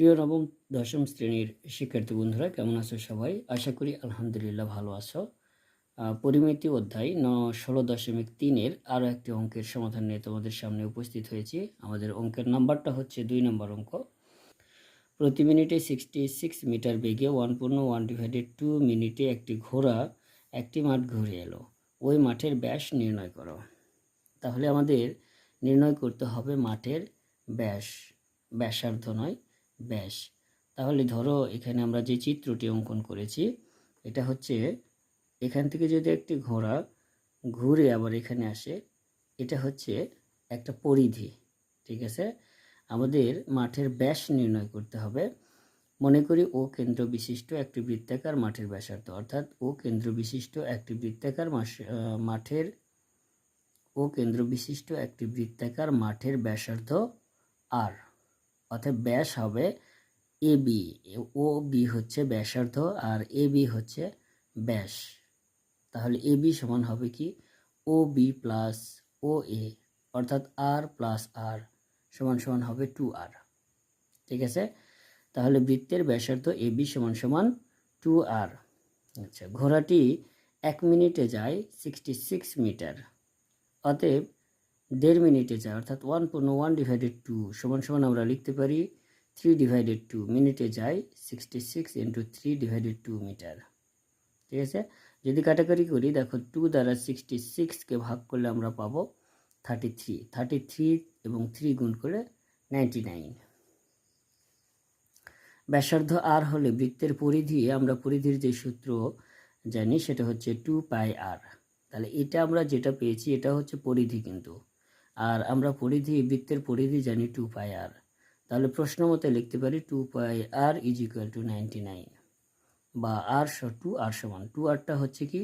প্রিয় নবম, দশম শ্রেণির শিক্ষার্থী বন্ধুরা, কেমন আছো সবাই? আশা করি আলহামদুলিল্লাহ ভালো আছো। পরিমিতি অধ্যায় ন, ষোলো দশমিক তিনের আরও একটি অঙ্কের সমাধান নিয়ে তোমাদের সামনে উপস্থিত হয়েছি। আমাদের অঙ্কের নাম্বারটা হচ্ছে দুই নম্বর অঙ্ক। প্রতি মিনিটে সিক্সটি সিক্স মিটার বেগে ওয়ান পূর্ণ ওয়ান ডিভাইডেড টু মিনিটে একটি ঘোড়া একটি মাঠ ঘুরে এলো। ওই মাঠের ব্যাস নির্ণয় করো। তাহলে আমাদের নির্ণয় করতে হবে মাঠের ব্যাস, ব্যাসার্ধ নয়। ব্যাস। তাহলে ধরো এখানে আমরা যে চিত্রটি অঙ্কন করেছি, এটা হচ্ছে এখান থেকে যদি একটি ঘোড়া ঘুরে আবার এখানে আসে, এটা হচ্ছে একটা পরিধি, ঠিক আছে? আমাদের মাঠের ব্যাস নির্ণয় করতে হবে। মনে করি ও কেন্দ্র বিশিষ্ট একটি বৃত্তাকার মাঠের ব্যাসার্ধ, অর্থাৎ ও কেন্দ্র বিশিষ্ট একটি বৃত্তাকার মাঠের, ও কেন্দ্র বিশিষ্ট একটি বৃত্তাকার মাঠের ব্যাসার্ধ আর। অর্থাৎ ব্যাস হবে এ বি। ও বি হচ্ছে ব্যাসার্ধ আর এ বি হচ্ছে ব্যাস। তাহলে এ বি সমান হবে কি? ও বি প্লাস ও এ, অর্থাৎ আর প্লাস আর সমান সমান হবে টু আর। ঠিক আছে? তাহলে বৃত্তের ব্যাসার্ধ এ বি সমান সমান টু আর। আচ্ছা ঘোড়াটি এক মিনিটে যায় সিক্সটি সিক্স মিটার অতএব দেড় মিনিটে যায়, অর্থাৎ ওয়ান পূর্ণ ওয়ান ডিভাইডেড টু সমান সমান আমরা লিখতে পারি থ্রি ডিভাইডেড টু মিনিটে যায় sixty six into three divided two metre ঠিক আছে? যদি কাটাকাটি করি, দেখো টু দ্বারা সিক্সটি সিক্সকে ভাগ করলে আমরা পাবো থার্টি থ্রি থার্টি থ্রি এবং থ্রি গুণ করে নাইনটি নাইন ব্যাসার্ধ আর হলে বৃত্তের পরিধি, আমরা পরিধির যে সূত্র জানি, সেটা হচ্ছে টু পাই আর তাহলে এটা আমরা যেটা পেয়েছি, এটা হচ্ছে পরিধি কিন্তু। আর আমরা পরিধি, বৃত্তের পরিধি জানি টু পাই আর তাহলে প্রশ্ন মতে লিখতে পারি two pi r is equal to ninety nine বা আর টু আর সমান টু আরটা হচ্ছে কি?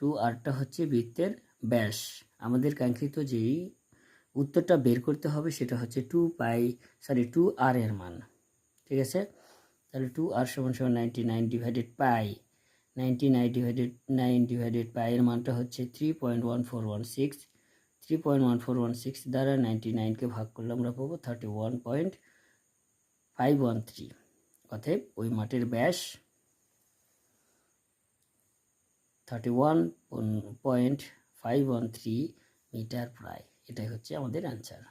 টু আরটা হচ্ছে বৃত্তের ব্যাস। আমাদের কাঙ্ক্ষিত যেই উত্তরটা বের করতে হবে সেটা হচ্ছে two pi sorry two r এর মান। ঠিক আছে? তাহলে টু আর সমান সমান ninety nine divided pi ninety nine divided nine divided pi এর মানটা হচ্ছে three point one four one six three point one four one six দ্বারা নাইনটি নাইনকে ভাগ করলে আমরা পাবো thirty one point five one three অতএব ওই মাটির ব্যাস thirty one point five one three metre প্রায়। এটাই হচ্ছে আমাদের অ্যান্সার